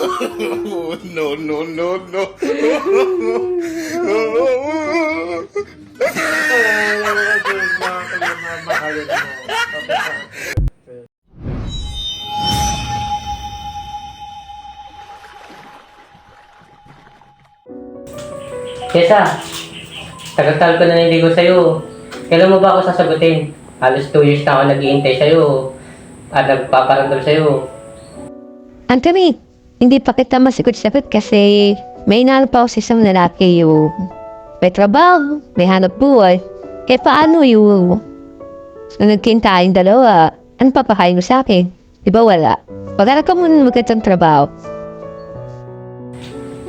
no, no, no, no. Kesa, tagal-tagal ko na niligo sa'yo. Kailan mo ba ako sasagutin? Halos 2 years na ako naghihintay sa'yo. At nagpaparamdam sa'yo. Anthony, hindi pa kita masikot-sakot kasi may inaano pa ako sa isang lalaki yung may trabaho, may hanap buhay. Kaya paano yung nung nagkinta tayong dalawa, ano papakain mo sa akin? Di ba wala? Pag-aral ka muna magandang trabaho.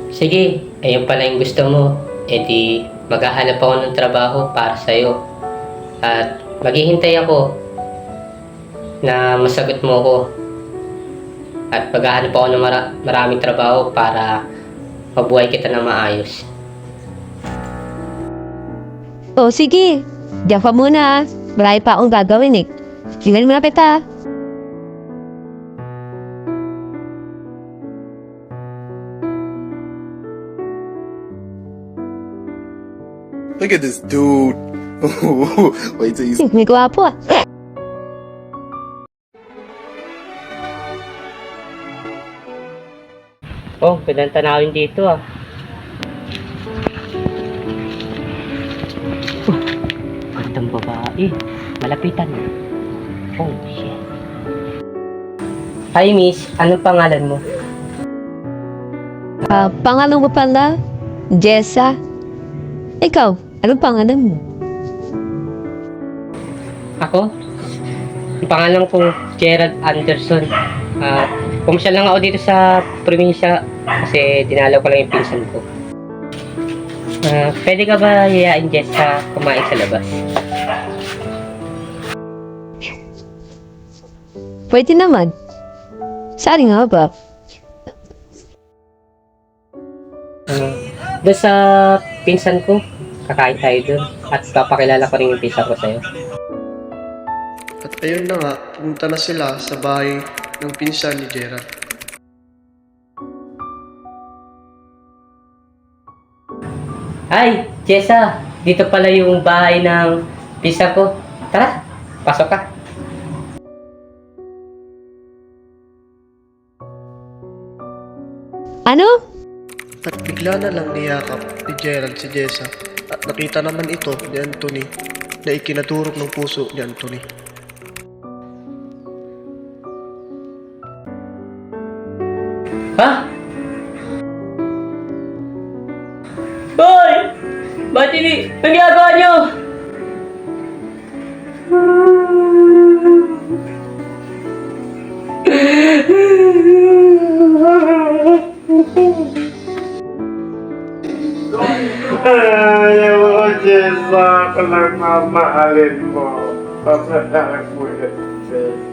Sige, ayun pala yung gusto mo. E di, maghahanap ako ng trabaho para sa'yo. At maghihintay ako na masagot mo ko. At maghahanap ako ng mara- maraming trabaho para mabuhay kita na maayos. O sige, diyan ka muna. Marami pa akong gagawin eh. Tingnan mo na kita. Look at this dude. Wait till you see. May gwapo ah. Oh, gandang tanawin dito ah. Uh, gandang babae. Malapitan. Oh, shit. Hi, miss. Anong pangalan mo? Ah, pangalan mo pala? Jessa? Ikaw, anong pangalan mo? Ako? Ang pangalan ko, Gerald Anderson. Ah, pumasyal lang ako dito sa probinsya kasi dinalaw ko lang yung pinsan ko. Ah, pwede ka ba yayain Jess sa kumain sa labas? Pwede naman. Saan nga ba? Uh, doon sa pinsan ko, kakain tayo doon. At papakilala ko rin yung pinsan ko sa'yo. At ayun na nga, pumunta na sila sa bahay ng pinsan ni Gerald. Hi, Jessa! Dito pala yung bahay ng pinsan ko. Tara, pasok ka. Ano? At bigla na lang niyakap ni Gerald si Jessa at nakita naman ito ni Anthony na ikinaturok ng puso ni Anthony. Ha? Boy! Ba't hindi? Anong ginagawa niyo? Ayaw mo, Jessa, ako lang mamahalin mo. Papanahan mo yan, Jess.